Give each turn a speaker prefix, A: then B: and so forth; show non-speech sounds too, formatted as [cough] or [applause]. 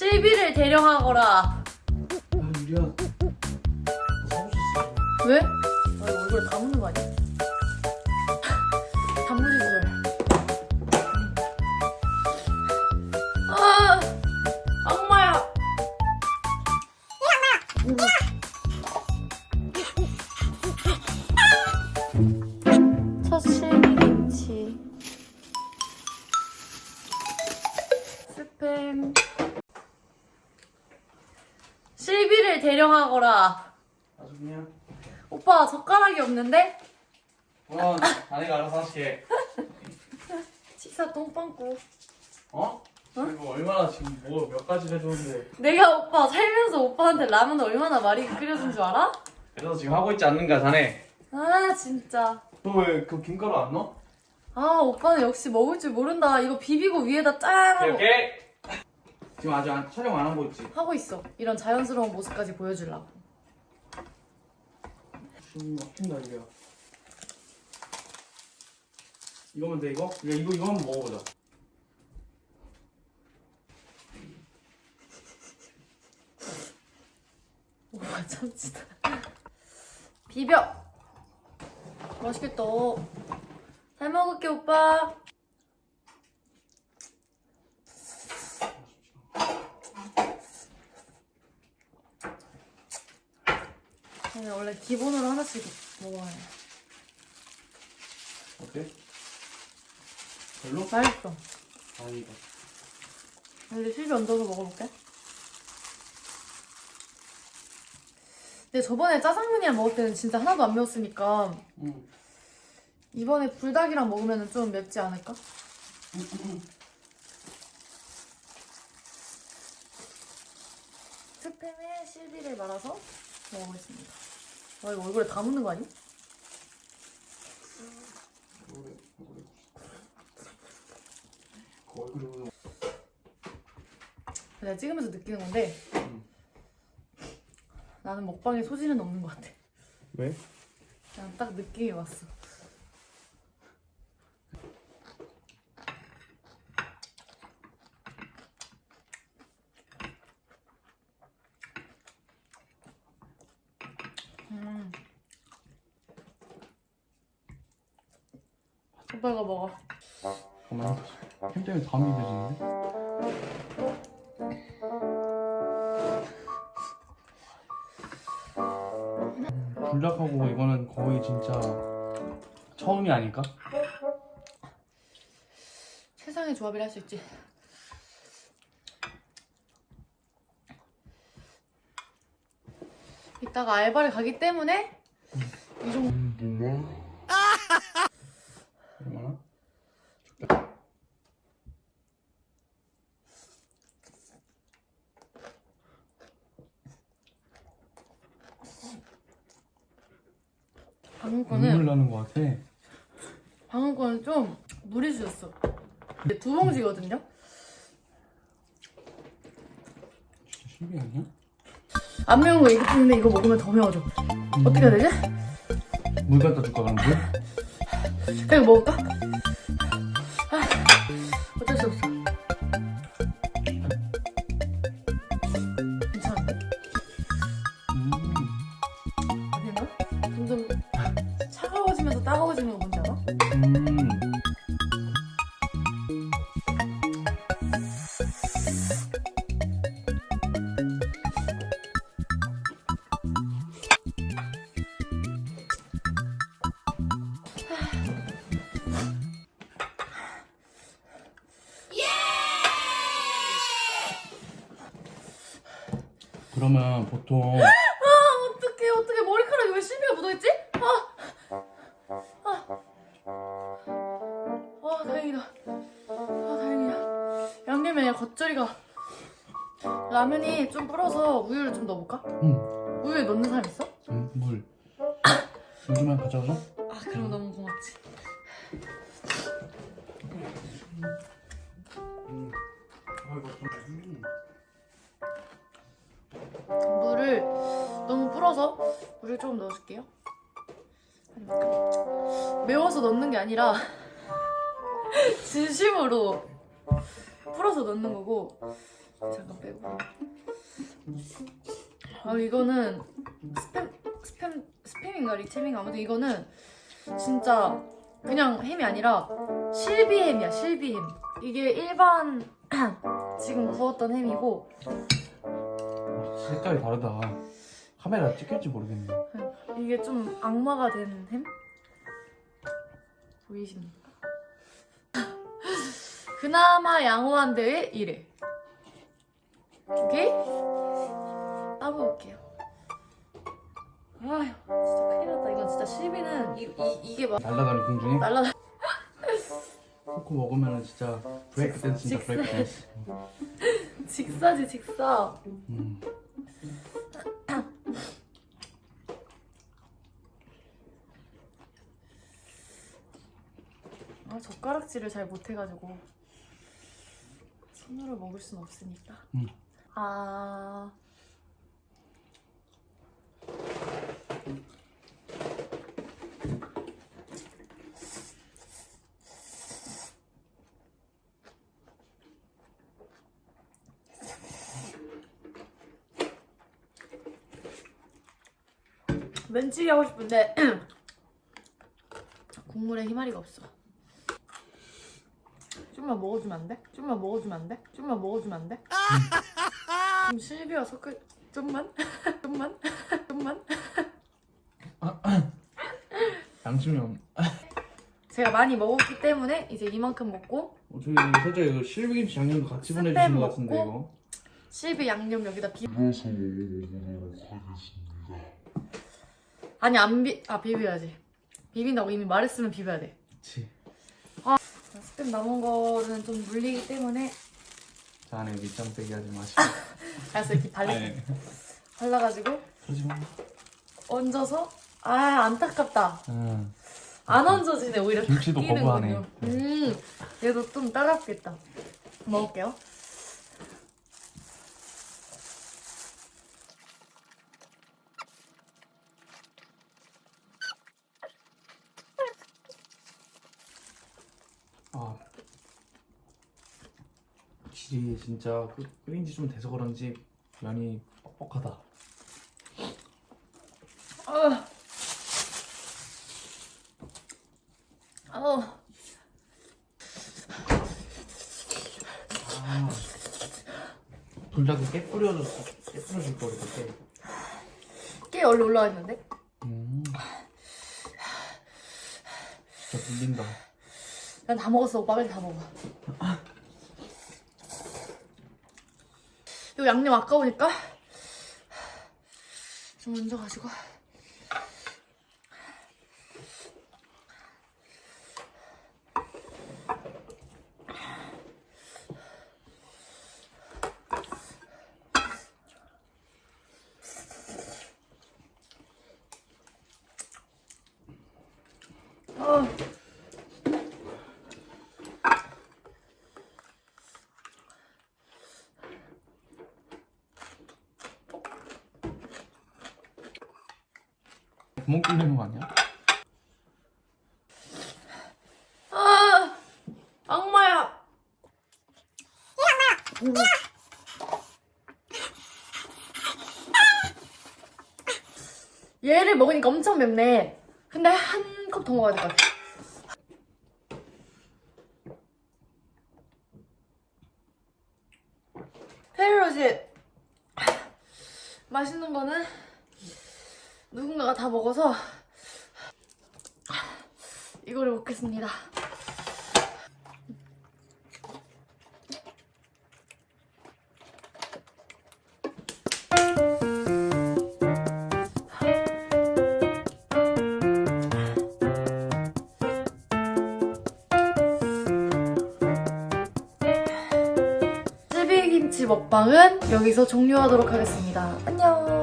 A: 실비를 대령하거라.
B: 아 유리야 수 있어
A: 왜? 아, 이거 얼굴에 다 묻는 거 아니야? [laughs] 단무지 술. 아, 악마야. 첫 거라.
B: 아주 그냥
A: 오빠 젓가락이 없는데?
B: 어 자네가 알아서 하시게
A: 치사 똥빵꾸.
B: 어? 이거 얼마나 지금 뭐 몇 가지를 해줬는데
A: 내가 오빠 살면서 오빠한테 라면 얼마나 많이 끓여준 줄 알아?
B: 그래서 지금 하고 있지 않는가 자네
A: 아 진짜.
B: 너 왜 그 김가루 안 넣어?
A: 아 오빠는 역시 먹을 줄 모른다. 이거 비비고 위에다 짠 하고
B: 이렇게 지금 아직 안, 촬영 안 하고 있지?
A: 하고 있어. 이런 자연스러운 모습까지 보여주려고.
B: 숨 막힌다 이거야 이거면 돼 이거? 야, 이거 이거 한번 먹어보자 [laughs]
A: 오빠 참치다. 비벼. 맛있겠다. 잘 먹을게 오빠. 근데 원래 기본으로 하나씩 먹어야 해.
B: 어때? 별로?
A: 맛있어.
B: 다행이다
A: 근데 실비 얹어서 먹어볼게. 근데 저번에 짜장면이랑 먹을 때는 진짜 하나도 안 매웠으니까
B: 응
A: 이번에 불닭이랑 먹으면 좀 맵지 않을까? 스팸에 실비를 말아서 먹어보겠습니다. 와 이거 얼굴에 다 묻는 거 아니?
B: 얼굴에 얼굴에 그 얼굴에 묻은
A: 내가 찍으면서 느끼는 건데
B: 응.
A: 나는 먹방에 소질은 없는 것 같아.
B: 왜?
A: 그냥 딱 느낌이 왔어. 오빠가 먹어.
B: 잠깐만 햄 때문에 담이 되지는데? 불닭하고 이거는 거의 진짜 처음이 아닐까?
A: 세상의 조합이라 할 수 있지. 이따가 알바를 가기 때문에 이 정도 방금
B: 눈물 나는 것 같아
A: 방금 거는 좀 무리수였어. 이게 두 봉지거든요.
B: 진짜 아니야?
A: 안 매운 거 이거 있는데 이거 먹으면 더 매워져. 어떻게 해야 되지?
B: 물 갖다 줄까 물?
A: 그냥 먹을까?
B: 그러면 보통 [laughs]
A: 라면이 좀 불어서 우유를 좀 넣어볼까?
B: 응.
A: 우유에 넣는 사람 있어?
B: 응, 물 요즘에 가져와줘
A: 아 그럼 너무 고맙지 물을 너무 불어서 물을 조금 넣어줄게요 한 이만큼. 매워서 넣는 게 아니라 [laughs] 진심으로 풀어서 넣는 거고 잠깐 빼고. 아 이거는 스팸 스팸 스팸인가 리챔인가 아무튼 이거는 진짜 그냥 햄이 아니라 실비 햄이야 실비 햄. 이게 일반 [clears throat] 지금 구웠던 햄이고
B: 어, 색깔이 다르다. 카메라 찍힐지 모르겠네.
A: 이게 좀 악마가 된 햄? 보이십니까? [laughs] 그나마 양호한 데에 이래. 오케이? 따볼게요. 아휴, 진짜 큰일 났다. 이건 진짜 실비는 이, 이, 이게 막
B: 날라가는 공중에
A: 날라 [laughs]
B: 코코 먹으면 진짜 브레이크 댄스인다
A: 직사.
B: 브레이크 댄스. [laughs]
A: 직사지 직사.
B: 음.
A: 아 젓가락질을 잘 못해가지고 손으로 먹을 순 없으니까.
B: 음.
A: 아. 맨치기 하고 싶은데 [clears throat] 국물에 희마리가 없어. 좀만 먹어주면 안 돼? 좀만 먹어주면 안 돼? 좀만 먹어주면 안 돼? [laughs] 좀 실비와 섞을 좀만 [laughs] 좀만 [laughs] 좀만 [laughs]
B: 양심형.
A: 제가 많이 먹었기 때문에 이제 이만큼 먹고
B: 어, 저희 살짝 이거 실비김치 양념도 같이 보내주신 것 같은데 이거.
A: 먹고. 실비 양념 여기다 비. 아니 안비아 비벼야지 비빈다고 이미 말했으면 비벼야 돼
B: 그치.
A: 스팸 남은 거는 좀 물리기 때문에
B: 자 안에 밑장 빼기 하지 마시고.
A: 알았어 이렇게 발라
B: 네.
A: 발라가지고
B: 그러지 마.
A: 얹어서 아 안타깝다
B: 응.
A: 안 얹어지네 오히려
B: 김치도
A: 탁
B: 거부하네.
A: 끼는군요. 음 얘도 좀 따갑겠다 먹을게요
B: 아. 확실히 진짜 그 끓인 지 좀 돼서 그런지 면이 뻑뻑하다.
A: 어. 어.
B: 아. 불닭에 깨 뿌려줬어. 깨 뿌려줄 걸 그때.
A: 꽤 얼른 올라와 있는데
B: 음. 진짜 불린다.
A: 난 다 먹었어 오빠 빨리 다 먹어 [laughs] 이거 양념 아까우니까. 좀 얹어가지고
B: 구멍 뚫리는 거 아니야?
A: 아, 악마야. 얘를 먹으니까 엄청 맵네. 근데 한 컵 더 먹어야 될 것 같아. 페르로지 맛있는 거는 누군가가 다 먹어서 이거를 먹겠습니다. 찌비김치 먹방은 여기서 종료하도록 하겠습니다. 안녕!